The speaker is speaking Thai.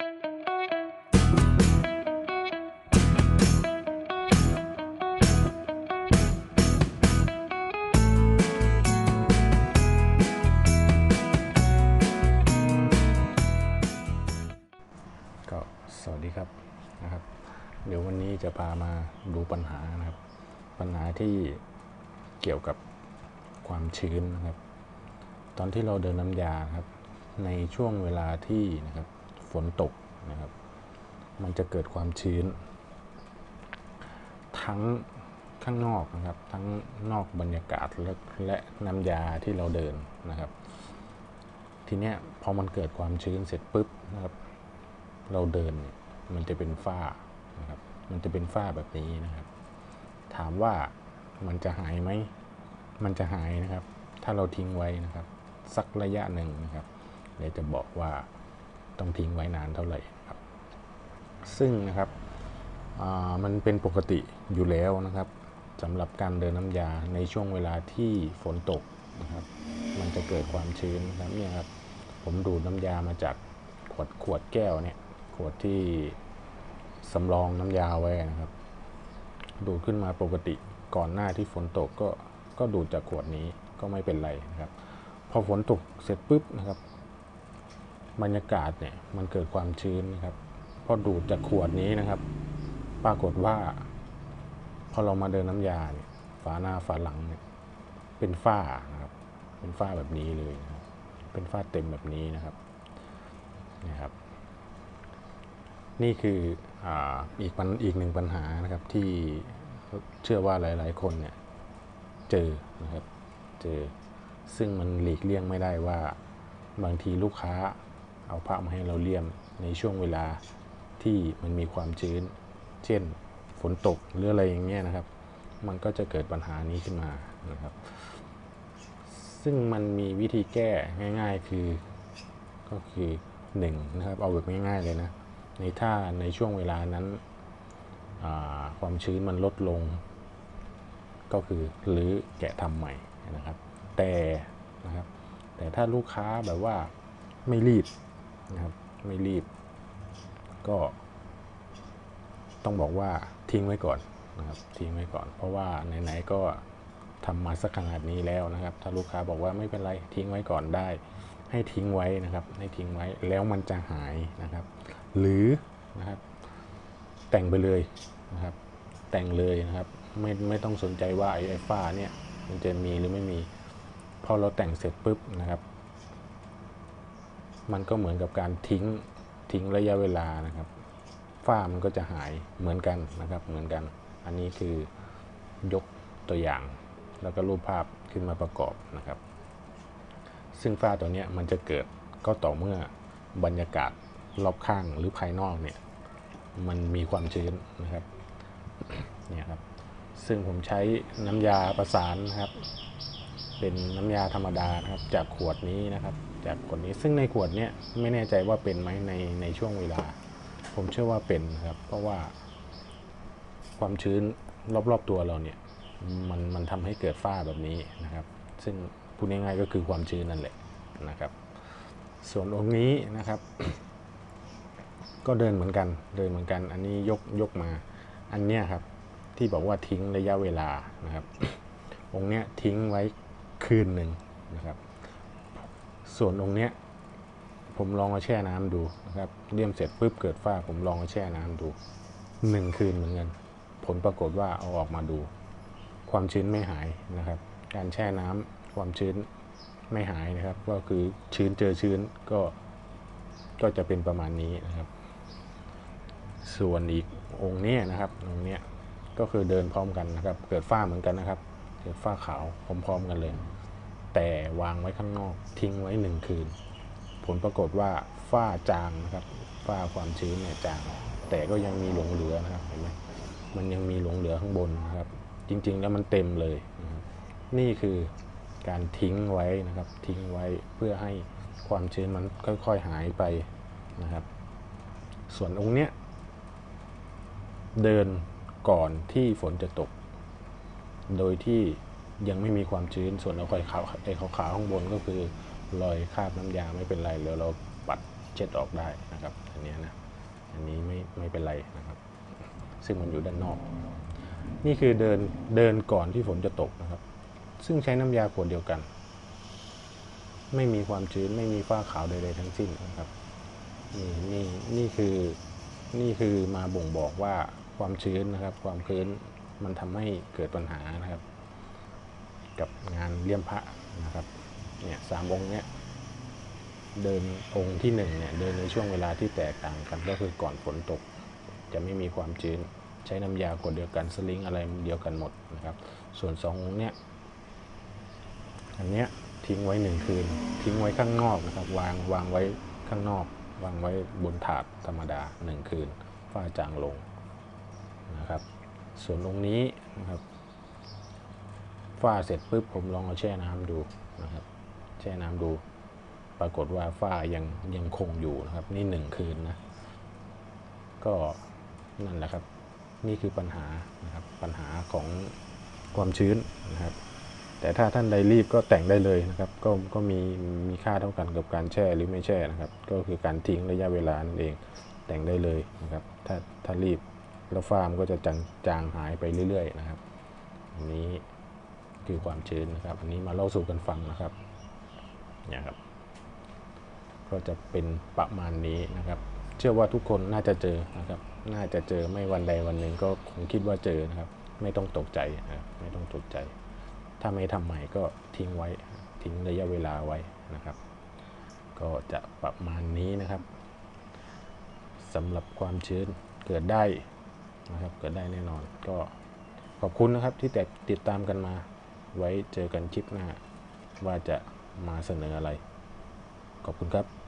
ก็สวัสดีครับนะครับ เดี๋ยววันนี้จะพามาดูปัญหานะครับ ปัญหาที่เกี่ยวกับความชื้นนะครับ ตอนที่เราเดินน้ำยาครับ ในช่วงเวลาที่นะครับ ฝนตกนะครับ มันจะเกิดความชื้น ทั้งข้างนอกนะครับ ทั้งนอกบรรยากาศและและน้ำยาที่เราเดินนะครับ ทีเนี้ยพอมันเกิดความชื้นเสร็จปุ๊บนะครับ เราเดินเนี่ยมันจะเป็นฝ้านะครับ มันจะเป็นฝ้าแบบนี้นะครับ ถามว่ามันจะหายไหม มันจะหายนะครับ ถ้าเราทิ้งไว้นะครับ สักระยะหนึ่งนะครับเดี๋ยวจะบอกว่า ต้องทิ้งไว้นานเท่าไหร่ครับซึ่งนะครับมันเป็นปกติอยู่แล้วนะครับสำหรับการเดินน้ำยาในช่วงเวลาที่ฝนตกนะครับ มันจะเกิดความชื้นนะครับเนี่ยครับผมดูดน้ำยามาจากขวดขวดแก้วเนี่ยขวดที่สำรองน้ำยาไว้นะครับ ดูดขึ้นมาปกติก่อนหน้าที่ฝนตกก็ก็ดูดจากขวดนี้ก็ไม่เป็นไรนะครับ พอฝนตกเสร็จปุ๊บนะครับ บรรยากาศเนี่ยมันเกิดความชื้นนะครับพอดูดจากขวดนี้นะครับ ปรากฏว่า พอเรามาเดินน้ำยาเนี่ยฝาหน้าฝาหลังเนี่ยเป็นฝ้านะครับ เป็นฝ้าแบบนี้เลยนะเป็นฝ้าเต็มแบบนี้นะครับนี่ครับ นี่คืออ,อีกปัญอีกหนึ่งปัญหานะครับที่เชื่อว่าหลาย ๆ คนเนี่ยเจอนะครับเจอซึ่งมันหลีกเลี่ยงไม่ได้ว่าบางทีลูกค้า เอาผ้ามาให้เราเลี่ยมในช่วงเวลาที่มันมีความชื้น เช่นฝนตกหรืออะไรอย่างเงี้ยนะครับ มันก็จะเกิดปัญหานี้ขึ้นมานะครับ ซึ่งมันมีวิธีแก้ง่าย ๆ คือก็คือหนึ่งนะครับเอาแบบง่ายๆเลยนะในถ้าในช่วงเวลานั้นความชื้นมันลดลง ก็คือหรือแกะทำใหม่นะครับ แต่นะครับแต่ถ้าลูกค้าแบบว่าไม่รีบ นะครับ ไม่รีบ ก็ ต้องบอกว่าทิ้งไว้ก่อนนะครับ ทิ้งไว้ก่อน เพราะว่าไหนๆก็ทำมาสักขนาดนี้แล้วนะครับ ถ้าลูกค้าบอกว่าไม่เป็นไรทิ้งไว้ก่อนได้ ให้ทิ้งไว้นะครับ ให้ทิ้งไว้แล้วมันจะหายนะครับ หรือนะครับ แต่งไปเลยนะครับ แต่งเลยนะครับ ไม่ไม่ต้องสนใจว่าไอ้ไอ้ฝ้าเนี่ยมันจะมีหรือไม่มีพอเราแต่งเสร็จปุ๊บนะครับ มันก็เหมือนกับการทิ้งทิ้งระยะเวลานะครับ ฝ้ามันก็จะหายเหมือนกันนะครับเหมือนกัน อันนี้คือยกตัวอย่าง แล้วก็รูปภาพขึ้นมาประกอบนะครับ ซึ่งฝ้าตัวนี้มันจะเกิดก็ต่อเมื่อบรรยากาศรอบข้างหรือภายนอกเนี่ยมันมีความชื้นนะครับเนี่ยครับซึ่งผมใช้น้ำยาประสานนะครับ เป็นน้ำยาธรรมดานะครับจากขวดนี้นะครับ จากขวดนี้ซึ่งในขวดเนี้ยไม่แน่ใจว่าเป็นไหมในในช่วงเวลา ผมเชื่อว่าเป็นครับ เพราะว่า ความชื้นรอบๆตัวเราเนี่ย มันมันทำให้เกิดฝ้าแบบนี้นะครับ ซึ่งพูดง่ายๆก็คือความชื้นนั่นแหละนะครับ ส่วนองค์นี้นะครับ ก็เดินเหมือนกันเดินเหมือนกัน อันนี้ยกยกมา อันเนี้ยครับที่บอกว่าทิ้งระยะเวลานะครับ องค์เนี้ยทิ้งไว้คืนหนึ่งนะครับ ส่วนองค์เนี้ยผมลองเอาแช่น้ำดูนะครับเลี่ยมเสร็จปุ๊บเกิดฝ้าผมลองเอาแช่น้ำดูหนึ่งคืนเหมือนกันผลปรากฏว่าเอาออกมาดู ความชื้นไม่หายนะครับ การแช่น้ำความชื้นไม่หายนะครับ ก็คือชื้นเจอชื้นก็ก็จะเป็นประมาณนี้นะครับ ส่วนอีกองค์นี้นะครับองค์นี้ก็คือเดินพร้อมกันนะครับ เกิดฝ้าเหมือนกันนะครับ เกิดฝ้าขาวพร้อมๆกันเลย แต่วางไว้ข้างนอกทิ้งไว้หนึ่งคืน ผลปรากฏว่าฝ้าจางนะครับฝ้าความชื้นเนี่ยจางแต่ก็ยังมีหลงเหลือนะครับเห็นไหมมันยังมีหลงเหลือข้างบนนะครับ จริงๆแล้วมันเต็มเลย นี่คือการทิ้งไว้นะครับ ทิ้งไว้เพื่อให้ความชื้นมันค่อยๆหายไปนะครับ ส่วนองค์เนี้ยเดินก่อนที่ฝนจะตก โดยที่ ยังไม่มีความชื้นส่วนเราคอยขาวไอ้ขาวๆข้างบนก็คือรอยคราบน้ำยาไม่เป็นไรเดี๋ยวเราปัดเช็ดออกได้นะครับ อันนี้นะอันนี้ไม่ไม่เป็นไรนะครับ ซึ่งมันอยู่ด้านนอก นี่คือเดินเดินก่อนที่ฝนจะตกนะครับ ซึ่งใช้น้ำยาขวดเดียวกัน ไม่มีความชื้นไม่มีฝ้าขาวใดๆทั้งสิ้นนะครับนี่นี่นี่คือนี่คือมาบ่งบอกว่าความชื้นนะครับ ความชื้นมันทำให้เกิดปัญหานะครับ กับงานเลี่ยมพระนะครับเนี่ยสามองค์เนี่ยเดินองค์ที่หนึ่งเนี่ยเดินในช่วงเวลาที่แตกต่างกันก็คือก่อนฝนตก จะไม่มีความชื้นใช้น้ำยากดเดียวกันสลิงอะไรเดียวกันหมดนะครับ ส่วนสององค์เนี่ยอันเนี้ยทิ้งไว้หนึ่งคืน ทิ้งไว้ข้างนอกนะครับ วางวางไว้ข้างนอก วางไว้บนถาดธรรมดาหนึ่งคืนฝ้าจางลงนะครับ ส่วนองค์นี้นะครับ ฝ้าเสร็จปุ๊บผมลองเอาแช่น้ำดูนะครับ แช่น้ำดู ปรากฏว่าฝ้ายังยังคงอยู่นะครับ นี่หนึ่งคืนนะ ก็นั่นแหละครับ นี่คือปัญหานะครับ ปัญหาของความชื้นนะครับ แต่ถ้าท่านใดรีบก็แต่งได้เลยนะครับ ก็ก็มีมีค่าเท่ากันกับการแช่หรือไม่แช่นะครับ ก็คือการทิ้งระยะเวลานั่นเองแต่งได้เลยนะครับ ถ้าถ้ารีบแล้วฟาร์มก็จะจางจางหายไปเรื่อย ๆ นะครับอันนี้ คือความชื้นนะครับ อันนี้มาเล่าสู่กันฟังนะครับเนี่ยครับ ก็จะเป็นประมาณนี้นะครับ เชื่อว่าทุกคนน่าจะเจอนะครับ น่าจะเจอไม่วันใดวันหนึ่งก็คงคิดว่าเจอนะครับ ไม่ต้องตกใจนะครับไม่ต้องตกใจ ถ้าไม่ทำใหม่ก็ทิ้งไว้ทิ้งระยะเวลาไว้นะครับ ก็จะประมาณนี้นะครับสำหรับความชื้นเกิดได้นะครับ เกิดได้แน่นอนก็ขอบคุณนะครับที่แต่ติดตามกันมา ไว้เจอกันคลิปหน้า ว่าจะมาเสนออะไร ขอบคุณครับ